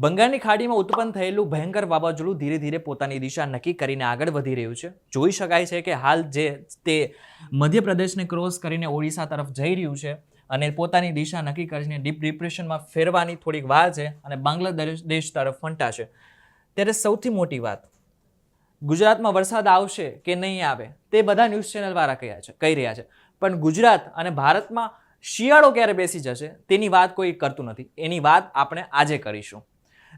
બંગાળની ખાડીમાં ઉત્પન્ન થયેલું ભયંકર વાવાઝોડું ધીરે ધીરે પોતાની દિશા નક્કી કરીને આગળ વધી રહ્યું છે. જોઈ શકાય છે કે હાલ જે તે મધ્યપ્રદેશને ક્રોસ કરીને ઓડિશા તરફ જઈ રહ્યું છે અને પોતાની દિશા નક્કી કરીને ડીપ ડિપ્રેશનમાં ફેરવાની થોડીક વાર છે અને બાંગ્લાદેશ દેશ તરફ ફંટાશે. ત્યારે સૌથી મોટી વાત, ગુજરાતમાં વરસાદ આવશે કે નહીં આવે તે બધા ન્યૂઝ ચેનલવાળા કહ્યા છે, કહી રહ્યા છે. પણ ગુજરાત અને ભારતમાં શિયાળો ક્યારે બેસી જશે તેની વાત કોઈ કરતું નથી. એની વાત આપણે આજે કરીશું.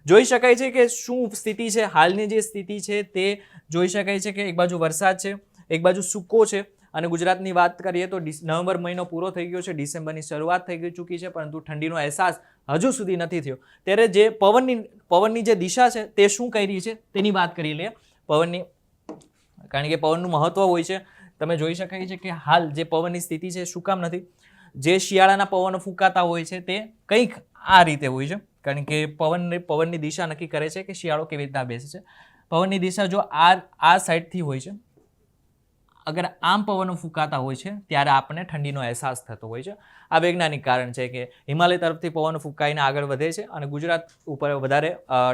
જોઈ શકાય છે કે શું સ્થિતિ છે, હાલની જે સ્થિતિ છે તે જોઈ શકાય છે કે એક બાજુ વરસાદ છે, એક બાજુ સૂકો છે. અને ગુજરાતની વાત કરીએ તો નવેમ્બર મહિનો પૂરો થઈ ગયો છે, ડિસેમ્બરની શરૂઆત થઈ ગઈ ચૂકી છે, પરંતુ ઠંડીનો અહેસાસ હજુ સુધી નથી થયો. ત્યારે જે પવનની પવનની જે દિશા છે તે શું કહી રહી છે તેની વાત કરી લઈએ. પવનની, કારણ કે પવનનું મહત્વ હોય છે. તમે જોઈ શકાય છે કે હાલ જે પવનની સ્થિતિ છે શું કામ નથી. જે શિયાળાના પવનો ફૂંકાતા હોય છે તે કંઈક આ રીતે હોય છે. કારણ કે પવનને પવનની દિશા નક્કી કરે છે કે શિયાળો કેવી રીતના બેસે છે. પવનની દિશા જો આ આ સાઈડથી હોય છે, અગર આમ પવનો ફૂંકાતા હોય છે, ત્યારે આપણને ઠંડીનો અહેસાસ થતો હોય છે. આ વૈજ્ઞાનિક કારણ છે કે હિમાલય તરફથી પવન ફૂંકાઈને આગળ વધે છે અને ગુજરાત ઉપર વધારે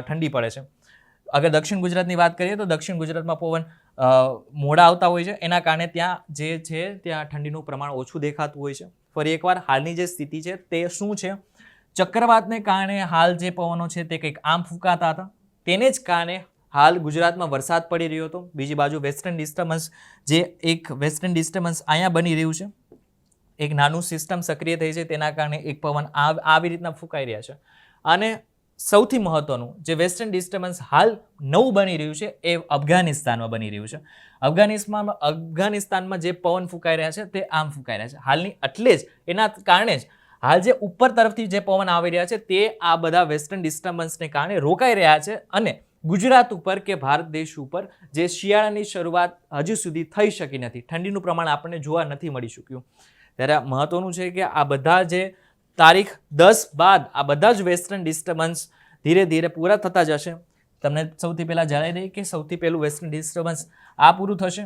ઠંડી પડે છે. અગર દક્ષિણ ગુજરાતની વાત કરીએ તો દક્ષિણ ગુજરાતમાં પવન મોડા આવતા હોય છે. એના કારણે ત્યાં જે છે, ત્યાં ઠંડીનું પ્રમાણ ઓછું દેખાતું હોય છે. ફરી એકવાર હાલની જે સ્થિતિ છે તે શું છે? ચક્રવાતને કારણે હાલ જે પવનો છે તે કંઈક આમ ફૂંકાતા હતા. તેને જ કારણે હાલ ગુજરાતમાં વરસાદ પડી રહ્યો હતો. બીજી બાજુ વેસ્ટર્ન ડિસ્ટર્બન્સ જે એક વેસ્ટર્ન ડિસ્ટર્બન્સ અહીંયા બની રહ્યું છે. એક નાનું સિસ્ટમ સક્રિય થઈ છે તેના કારણે એક પવન આવી રીતના ફૂંકાઈ રહ્યા છે. અને સૌથી મહત્વનું જે વેસ્ટર્ન ડિસ્ટર્બન્સ હાલ નવું બની રહ્યું છે એ અફઘાનિસ્તાનમાં બની રહ્યું છે. અફઘાનિસ્તાનમાં અફઘાનિસ્તાનમાં જે પવન ફૂંકાઈ રહ્યા છે તે આમ ફૂંકાઈ રહ્યા છે. હાલની એટલે જ એના કારણે જ હાલ જે ઉપર તરફથી જે પવન આવી રહ્યા છે, તે આ બધા વેસ્ટર્ન ડિસ્ટર્બન્સને કારણે રોકાઈ રહ્યા છે અને ગુજરાત ઉપર કે ભારત દેશ ઉપર જે શિયાળાની શરૂઆત હજુ સુધી થઈ શકી નથી. ઠંડીનું પ્રમાણ આપણને જોવા નથી મળી શક્યું. ત્યારે મહત્વનું છે કે આ બધા જે તારીખ દસ બાદ આ બધા જ વેસ્ટર્ન ડિસ્ટર્બન્સ ધીરે ધીરે પૂરા થતા જશે. તમને સૌથી પહેલાં જણાવી દઈએ કે સૌથી પહેલું વેસ્ટર્ન ડિસ્ટર્બન્સ આ પૂરું થશે.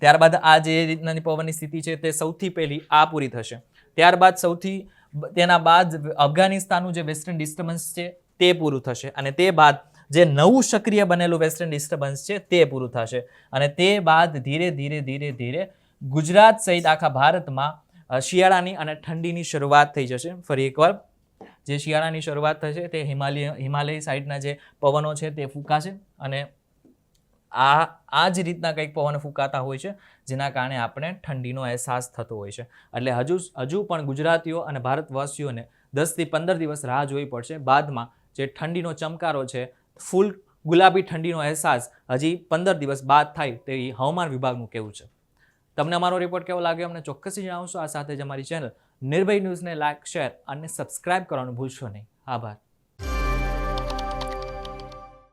ત્યારબાદ આ જે રીતનાની પવનની સ્થિતિ છે, તે સૌથી પહેલી આ પૂરી થશે. ત્યારબાદ સૌથી તેના બાદ અફઘાનિસ્તાનનું જે વેસ્ટર્ન ડિસ્ટર્બન્સ છે, તે પૂરું થશે. અને તે બાદ જે નવું સક્રિય બનેલું વેસ્ટર્ન ડિસ્ટર્બન્સ છે, તે પૂરું થશે. અને તે બાદ ધીરે ધીરે ધીરે ધીરે ગુજરાત સહિત આખા ભારતમાં શિયાળાની અને ઠંડીની શરૂઆત થઈ જશે. ફરી એકવાર, જે શિયાળાની શરૂઆત થશે, તે હિમાલય હિમાલય સાઈડના જે પવનો છે, તે ફૂંકાશે. અને આ આ જ રીતના કંઈક પવન ફૂંકાતા હોય છે, જેના કારણે આપણે ઠંડીનો અહેસાસ થતો હોય છે. એટલે હજુ હજુ પણ ગુજરાતીઓ અને ભારતવાસીઓને દસથી પંદર દિવસ રાહ જોવી પડશે. બાદમાં જે ઠંડીનો ચમકારો છે, ફૂલ ગુલાબી ઠંડીનો અહેસાસ હજી પંદર દિવસ બાદ થાય તેવી હવામાન વિભાગનું કહેવું છે. તમને અમારો રિપોર્ટ કેવો લાગ્યો અમને ચોક્કસથી જણાવશો. આ સાથે જ અમારી ચેનલ નિર્ભય ન્યૂઝને લાઇક શેર અને સબસ્ક્રાઇબ કરવાનું ભૂલશો નહીં. આભાર.